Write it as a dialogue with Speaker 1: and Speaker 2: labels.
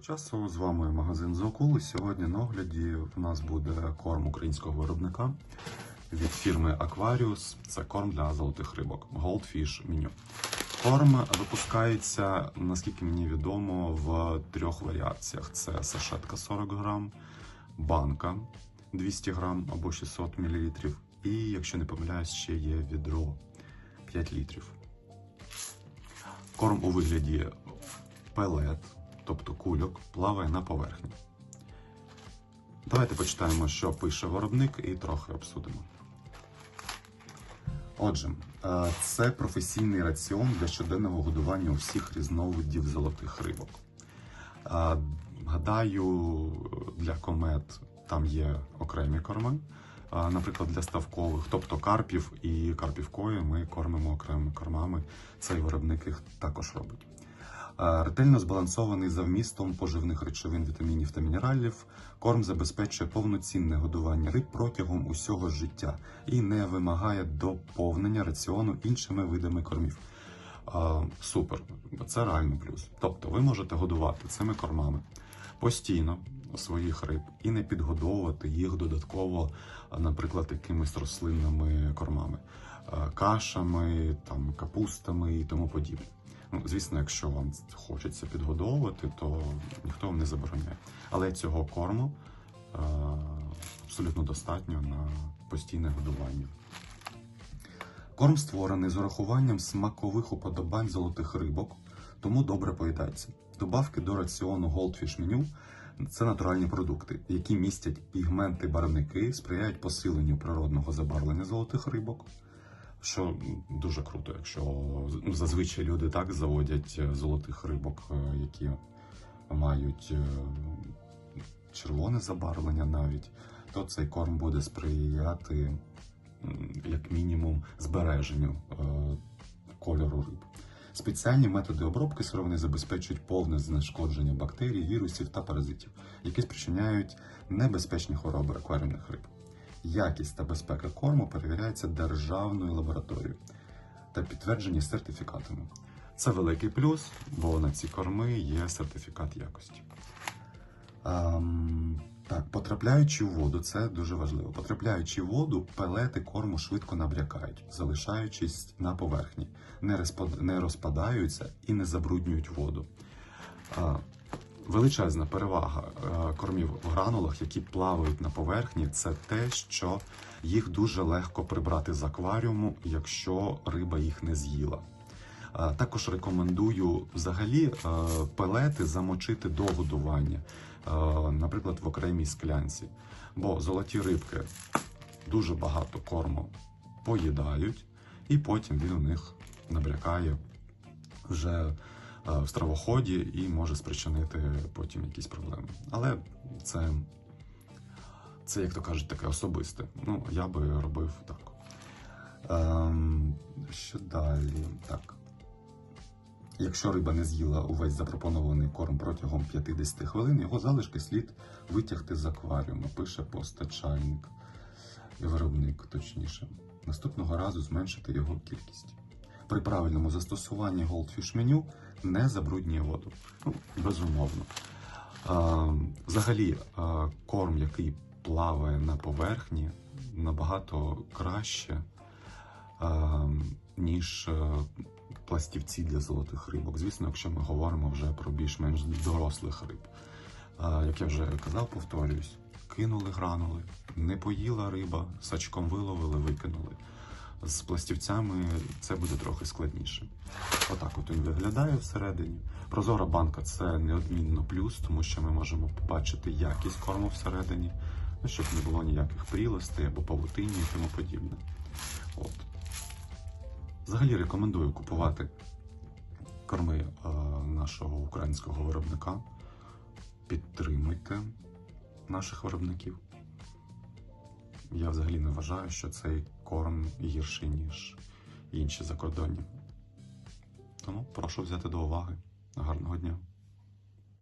Speaker 1: Часу, з вами магазин Зоокул. Сьогодні на огляді в нас буде корм українського виробника від фірми Aquarius. Це корм для золотих рибок Goldfish Menu. Корм випускається, наскільки мені відомо, в трьох варіаціях: це сашетка 40 грам, банка 200 грам або 600 мл. І, якщо не помиляюсь, ще є відро 5 літрів. Корм у вигляді пелет, тобто кульок, плаває на поверхні. Давайте почитаємо, що пише виробник, і трохи обсудимо. Отже, е, це професійний раціон для щоденного годування усіх різновидів золотих рибок. Е, Гадаю, для комет там є окремі корми. Е, Наприклад, для ставкових, тобто карпів і карпівкою ми кормимо окремими кормами. Цей виробник їх також робить. Ретельно збалансований за вмістом поживних речовин, вітамінів та мінералів. Корм забезпечує повноцінне годування риб протягом усього життя і не вимагає доповнення раціону іншими видами кормів. Супер, це реальний плюс. Тобто ви можете годувати цими кормами постійно своїх риб і не підгодовувати їх додатково, наприклад, якимись рослинними кормами, е, кашами, там, капустами і тому подібне. Ну, звісно, якщо вам хочеться підгодовувати, то ніхто вам не забороняє. Але цього корму е, абсолютно достатньо на постійне годування. Корм створений з урахуванням смакових уподобань золотих рибок, тому добре поїдається. Добавки до раціону Goldfish Menu – це натуральні продукти, які містять пігменти барвники, сприяють посиленню природного забарвлення золотих рибок. Що дуже круто, якщо ну, зазвичай люди так заводять е, золотих рибок, е, які мають е, червоне забарвлення навіть, то цей корм буде сприяти як мінімум збереженню кольору риб. Спеціальні методи обробки сировини забезпечують повне знешкодження бактерій, вірусів та паразитів, які спричиняють небезпечні хвороби акваріумних риб. Якість та безпека корму перевіряється державною лабораторією та підтверджені сертифікатами. Це великий плюс, бо на ці корми є сертифікат якості. Ем, так, потрапляючи в воду, це дуже важливо. Потрапляючи в воду, пелети корму швидко набрякають, залишаючись на поверхні, не, розпад- не розпадаються і не забруднюють воду. Величезна перевага е, кормів в гранулах, які плавають на поверхні, це те, що їх дуже легко прибрати з акваріуму, якщо риба їх не з'їла. Також рекомендую взагалі е, пелети замочити до годування, е, наприклад, в окремій склянці. Бо золоті рибки дуже багато корму поїдають, і потім він у них набрякає вже е, в стравоході і може спричинити потім якісь проблеми. Але це, це як то кажуть, таке особисте. Ну, я би робив так. Ем, що далі? Так. Якщо риба не з'їла увесь запропонований корм протягом 50 хвилин, його залишки слід витягти з акваріуму, пише постачальник виробник, точніше. Наступного разу зменшити його кількість. При правильному застосуванні Goldfish меню не забруднює воду. Ну, безумовно. А, взагалі, а, корм, який плаває на поверхні, набагато краще, а, ніж е, пластівці для золотих рибок. Звісно, якщо ми говоримо вже про більш-менш дорослих риб. Як я вже казав, повторююсь, кинули гранули, не поїла риба, сачком виловили, викинули. З пластівцями це буде трохи складніше. Отак от він виглядає всередині. Прозора банка це неодмінно плюс, тому що ми можемо побачити якість корму всередині, ну, щоб не було ніяких прілостей або павутині і тому подібне. От. Взагалі рекомендую купувати корми е, нашого українського виробника. Підтримуйте наших виробників. Я взагалі не вважаю, що цей корм гірший, ніж інші закордонні. Тому прошу взяти до уваги. Гарного дня!